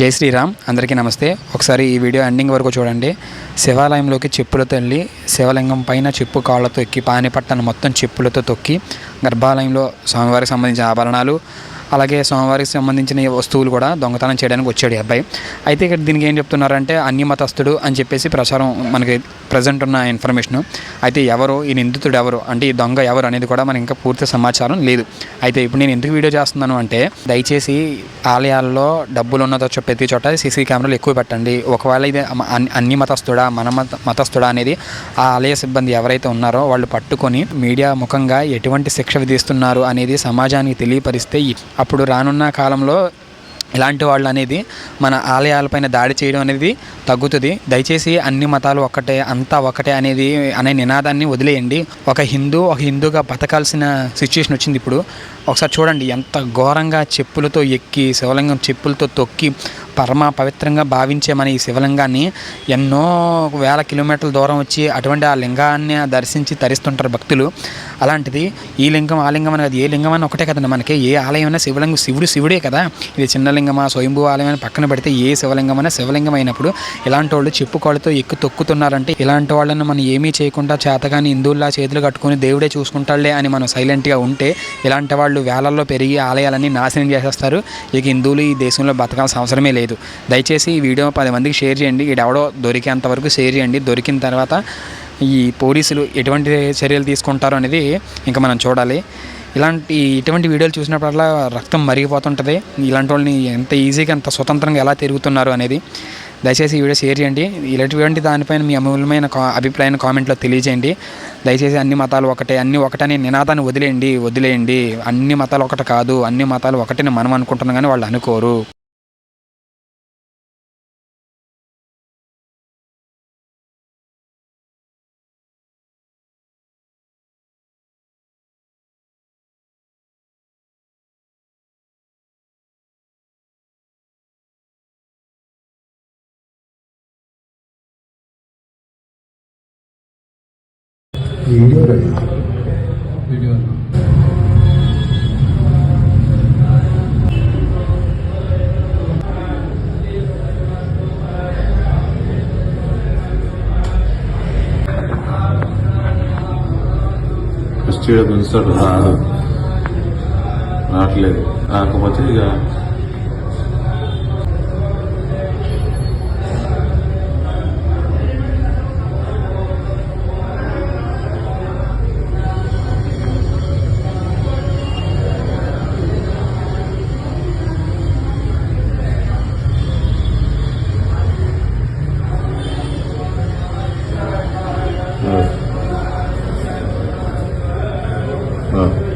జై శ్రీరామ్ అందరికీ నమస్తే. ఒకసారి ఈ వీడియో ఎండింగ్ వరకు చూడండి. శివాలయంలోకి చెప్పులతో వెళ్ళి శివలింగం పైన చెప్పు కాళ్ళతో ఎక్కి పానిపట్టను మొత్తం చెప్పులతో తొక్కి గర్భాలయంలో స్వామివారికి సంబంధించిన ఆభరణాలు అలాగే స్వామివారికి సంబంధించిన వస్తువులు కూడా దొంగతనం చేయడానికి వచ్చాడు ఈ అబ్బాయి. అయితే ఇక్కడ దీనికి ఏం చెప్తున్నారంటే అన్ని మతస్థుడు అని చెప్పేసి ప్రచారం మనకి ప్రజెంట్ ఉన్న ఇన్ఫర్మేషన్ అయితే ఎవరు ఈ నిందితుడు ఎవరు అంటే ఈ దొంగ ఎవరు అనేది కూడా మనకి ఇంకా పూర్తి సమాచారం లేదు. అయితే ఇప్పుడు నేను ఎందుకు వీడియో చేస్తున్నాను అంటే దయచేసి ఆలయాల్లో డబ్బులు ఉన్నదో ప్రతి చోట సీసీ కెమెరాలు ఎక్కువ పెట్టండి. ఒకవేళ ఇది అన్ని మతస్థుడా మన మత మతస్థుడా అనేది ఆ ఆలయ సిబ్బంది ఎవరైతే ఉన్నారో వాళ్ళు పట్టుకొని మీడియా ముఖంగా ఎటువంటి శిక్ష విధిస్తున్నారు అనేది సమాజానికి తెలియపరిస్తే అప్పుడు రానున్న కాలంలో ఇలాంటి వాళ్ళు అనేది మన ఆలయాలపైన దాడి చేయడం అనేది తగ్గుతుంది. దయచేసి అన్ని మతాలు ఒక్కటే అంతా ఒకటే అనేది అనే నినాదాన్ని వదిలేయండి. ఒక హిందూ ఒక హిందూగా బతకాల్సిన సిచ్యుయేషన్ వచ్చింది ఇప్పుడు. ఒకసారి చూడండి ఎంత ఘోరంగా చెప్పులతో ఎక్కి శివలింగం చెప్పులతో తొక్కి పరమ పవిత్రంగా భావించే మన ఈ శివలింగాన్ని ఎన్నో వేల కిలోమీటర్ల దూరం వచ్చి అటువంటి ఆ లింగాన్ని దర్శించి తరిస్తుంటారు భక్తులు. అలాంటిది ఈ లింగం ఆ లింగం అనేది ఏ లింగం అని ఒకటే కదండి మనకి. ఏ ఆలయం అయినా శివలింగం శివుడు శివుడే కదా. ఇది చిన్న లింగమా స్వయంభూ ఆలయం పక్కన పెడితే ఏ శివలింగం అయినా శివలింగం అయినప్పుడు ఇలాంటి వాళ్ళు చెప్పుకోళ్ళతో ఎక్కు తొక్కుతున్నారంటే ఇలాంటి వాళ్ళని మనం ఏమీ చేయకుండా చేతగాని హిందువుల్లా చేతులు కట్టుకొని దేవుడే చూసుకుంటాడులే అని మనం సైలెంట్గా ఉంటే ఇలాంటి వాళ్ళు వేలల్లో పెరిగి ఆలయాలన్నీ నాశనం చేసేస్తారు. ఇక హిందువులు ఈ దేశంలో బతకాల్సిన అవసరమే లేదు. లేదు. దయచేసి ఈ వీడియో పది మందికి షేర్ చేయండి. ఎవడో దొరికేంత వరకు షేర్ చేయండి. దొరికిన తర్వాత ఈ పోలీసులు ఎటువంటి చర్యలు తీసుకుంటారో అనేది ఇంకా మనం చూడాలి. ఇలాంటి ఇటువంటి వీడియోలు చూసినప్పుడల్లా రక్తం మరిగిపోతుంటుంది. ఇలాంటి వాళ్ళని ఎంత ఈజీగా ఎంత స్వతంత్రంగా ఎలా తిరుగుతున్నారు అనేది దయచేసి ఈ వీడియో షేర్ చేయండి. ఇలాంటివంటి దానిపైన మీ అమూల్యమైన కా అభిప్రాయాన్ని కామెంట్లో తెలియజేయండి. దయచేసి అన్ని మతాలు ఒకటే అన్ని ఒకటని నినాదాన్ని వదిలేయండి వదిలేయండి. అన్ని మతాలు ఒకటి కాదు అన్ని మతాలు ఒకటని మనం అనుకుంటున్నాం కానీ వాళ్ళు అనుకోరు. వీడియో రెడీ వీడియో ఫస్ట్ ఈడ పిలుస్తాడు రాదు రావట్లేదు రాకపోతే ఇక Huh.